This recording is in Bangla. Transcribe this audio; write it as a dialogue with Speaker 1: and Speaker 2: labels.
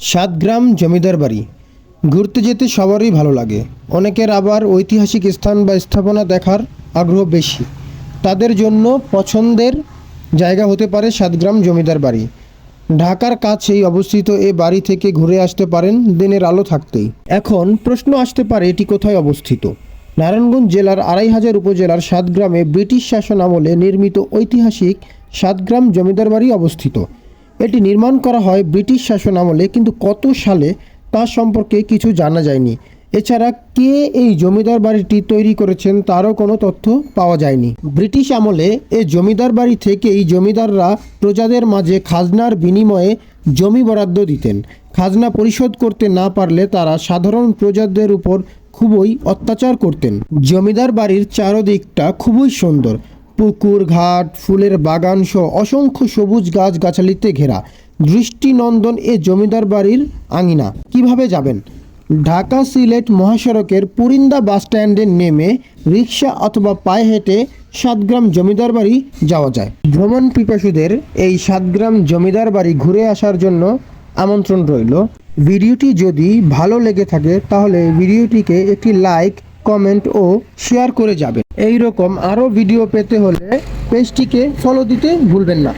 Speaker 1: সাতগ্রাম জমিদার বাড়ি। ঘুরতে যেতে সবারই ভালো লাগে। অনেকের আবার ঐতিহাসিক স্থান বা স্থাপনা দেখার আগ্রহ বেশি। তাদের জন্য পছন্দের জায়গা হতে পারে সাতগ্রাম জমিদার বাড়ি। ঢাকার কাছেই অবস্থিত এ বাড়ি থেকে ঘুরে আসতে পারেন দিনের আলো থাকতেই। এখন প্রশ্ন আসতে পারে এটি কোথায় অবস্থিত? নারায়ণগঞ্জ জেলার আড়াই হাজার উপজেলার সাতগ্রামে ব্রিটিশ শাসন আমলে নির্মিত ঐতিহাসিক সাতগ্রাম জমিদার বাড়ি অবস্থিত। এটি নির্মাণ করা হয় ব্রিটিশ শাসন আমলে কিন্তু কত সালে তা সম্পর্কে কিছু জানা যায়নি। এছাড়া কে এই জমিদার বাড়িটি তৈরি করেছেন তারও কোনো তথ্য পাওয়া যায়নি। ব্রিটিশ আমলে এ জমিদার বাড়ি থেকেই জমিদাররা প্রজাদের মাঝে খাজনার বিনিময়ে জমি বরাদ্দ দিতেন। খাজনা পরিশোধ করতে না পারলে তারা সাধারণ প্রজাদের উপর খুবই অত্যাচার করতেন। জমিদার বাড়ির চারদিকটা খুবই সুন্দর। পুকুর, ঘাট, ফুলের বাগান সহ অসংখ্য সবুজ গাছ গাছালিতে ঘেরা। দৃষ্টিনন্দন এ জমিদার বাড়ির আঙিনা। কীভাবে যাবেন? ঢাকা সিলেট মহাসড়কের পুরিন্দা বাস স্ট্যান্ডে নেমে রিক্সা অথবা পায়ে হেঁটে সাতগ্রাম জমিদার বাড়ি যাওয়া যায়। ভ্রমণ পিপাসুদের এই সাতগ্রাম জমিদার বাড়ি ঘুরে আসার জন্য আমন্ত্রণ রইল। ভিডিওটি যদি ভালো লেগে থাকে, তাহলে ভিডিওটিকে একটি লাইক কমেন্ট ও শেয়ার করে যাবেন। এইরকম আরও ভিডিও পেতে হলে পেজটিকে ফলো দিতে ভুলবেন না।